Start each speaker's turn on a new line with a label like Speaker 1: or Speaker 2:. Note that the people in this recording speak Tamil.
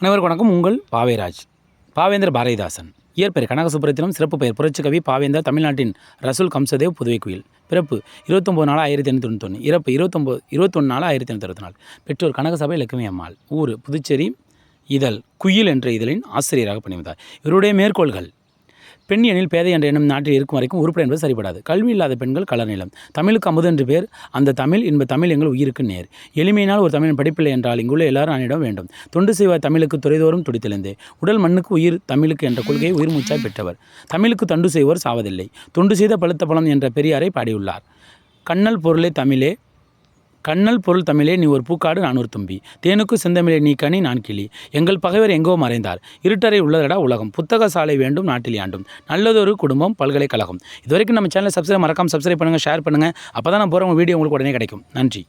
Speaker 1: அனைவருக்கும் வணக்கம். உங்கள் பாவேராஜ். பாவேந்தர் பாரதிதாசன். இயற்பெயர் கனகசுப்புரத்தினம் சிறப்பு பெயர் புரட்சிக்கவி பாவேந்தர் தமிழ்நாட்டின் ரசூல் கம்சதேவ் புதுவை குயில் பிறப்பு இருபத்தொம்போது நாலு ஆயிரத்தி எண்ணூற்றி தொண்ணூத்தொன்று இறப்பு இருபத்தொம்போது இருபத்தொன்று நாலு ஆயிரத்தி எண்ணூற்றி அறுபத்தி நாலு. பெற்றோர் கனகசபை லட்சுமி அம்மாள் ஊர் புதுச்சேரி இதழ் குயில் என்ற இதழின் ஆசிரியராக பணிவந்தார் இவருடைய மேற்கோள்கள் பெண் எனில் பேதை என்ற எண்ணம் நாட்டில் இருக்கும் வரைக்கும் உறுப்பினர் என்பது சரிபடாது. கல்வி இல்லாத பெண்கள் கலர் நிலம். தமிழுக்கு அமுது என்று பேர் அந்த தமிழ் இன்ப தமிழ் எங்கள் உயிருக்கு நேர். எளிமையினால் ஒரு தமிழன் படிப்பில்லை என்றால் இங்குள்ள எல்லாரும் அணிடம் வேண்டும். தொண்டு செய்வார் தமிழுக்கு துறைதோறும் துடித்தெழுந்தே. உடல் மண்ணுக்கு உயிர் தமிழுக்கு என்ற கொள்கையை உயிர் மூச்சாய் பெற்றவர். தமிழுக்கு தொண்டு செய்வோர் சாவதில்லை. தொண்டு செய்த பழுத்த பழம் என்ற பெரியாரை பாடியுள்ளார். கண்ணல் பொருளே தமிழே கண்ணல் பொருள் தமிழே நீ ஒரு பூக்காடு நான் ஒரு தும்பி. தேனுக்கு செந்தமிழே நீ கனி நான் கிளி. எங்கள் பகைவர் எங்கோ மறைந்தார். இருட்டறை உள்ளதடா உலகம். புத்தக சாலை வேண்டும் நாட்டில் ஆண்டும் நல்லதொரு குடும்பம் பல்கலைக்கழகம். இதுவரைக்கும் நம்ம சேனலை சப்ஸ்கிரைப் மறக்காமல் சப்ஸ்கிரைப் பண்ணுங்கள் ஷேர் பண்ணுங்கள் அப்போ தான் நான் போகிற வீடியோ உங்களுக்கு உடனே கிடைக்கும். நன்றி.